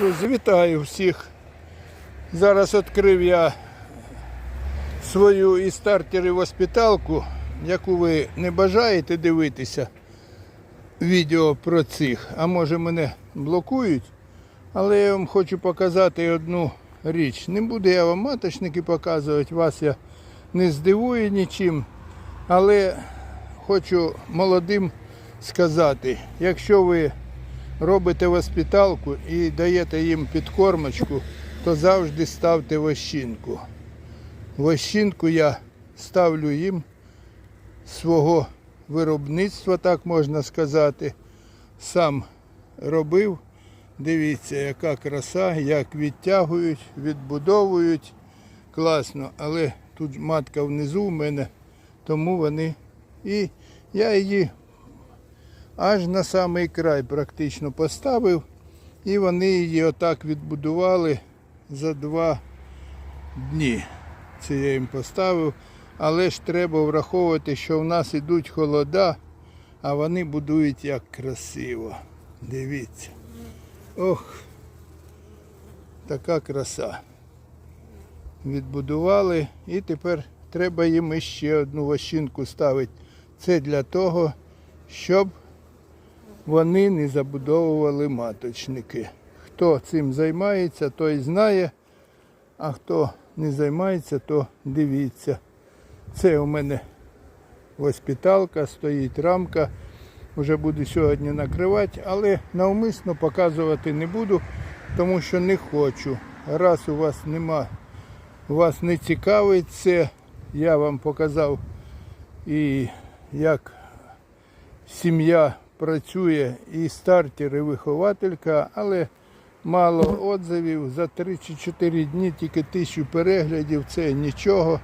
Друзі, вітаю всіх. Зараз відкрив я свою і стартери воспиталку, яку ви не бажаєте дивитися відео про цих, а може мене блокують. Але я вам хочу показати одну річ. Не буду я вам маточники показувати, вас я не здивую нічим. Але хочу молодим сказати, якщо ви робите воспиталку і даєте їм підкормочку, то завжди ставте вощинку. Вощинку я ставлю їм свого виробництва, так можна сказати. Сам робив. Дивіться, яка краса, як відтягують, відбудовують. Класно, але тут матка внизу в мене, тому вони. І я її аж на самий край практично поставив. І вони її отак відбудували за два дні. Це я їм поставив. Але ж треба враховувати, що в нас ідуть холода, а вони будують як красиво. Дивіться. Ох, така краса. Відбудували і тепер треба їм іще одну вощинку ставити. Це для того, щоб вони не забудовували маточники. Хто цим займається, той знає, а хто не займається, то дивіться. Це у мене воспиталка, стоїть рамка. Вже буду сьогодні накривати, але навмисно показувати не буду, тому що не хочу. Раз у вас нема, вас не цікавить це, я вам показав і як сім'я працює і стартер, і вихователька, але мало отзивів. За 3 чи 4 дні тільки тисячу переглядів, це нічого.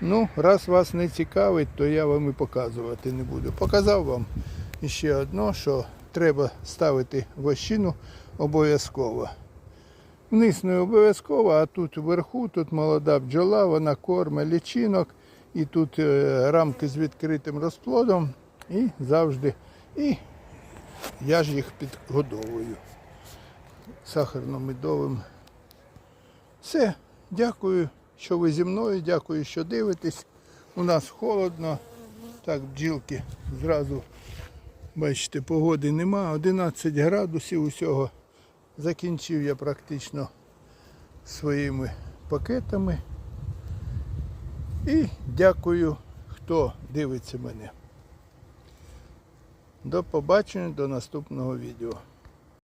Ну, раз вас не цікавить, то я вам і показувати не буду. Показав вам ще одно, що треба ставити вощину обов'язково. Вниз не обов'язково, а тут вверху, тут молода бджола, вона корме лічинок, і тут е, рамки з відкритим розплодом, і завжди. І я ж їх підгодовую сахарно-медовим. Все, дякую, що ви зі мною, дякую, що дивитесь. У нас холодно. Так, бджілки зразу, бачите, погоди нема. 11 градусів усього. Закінчив я практично своїми пакетами. І дякую, хто дивиться мене. До побачення, до наступного відео.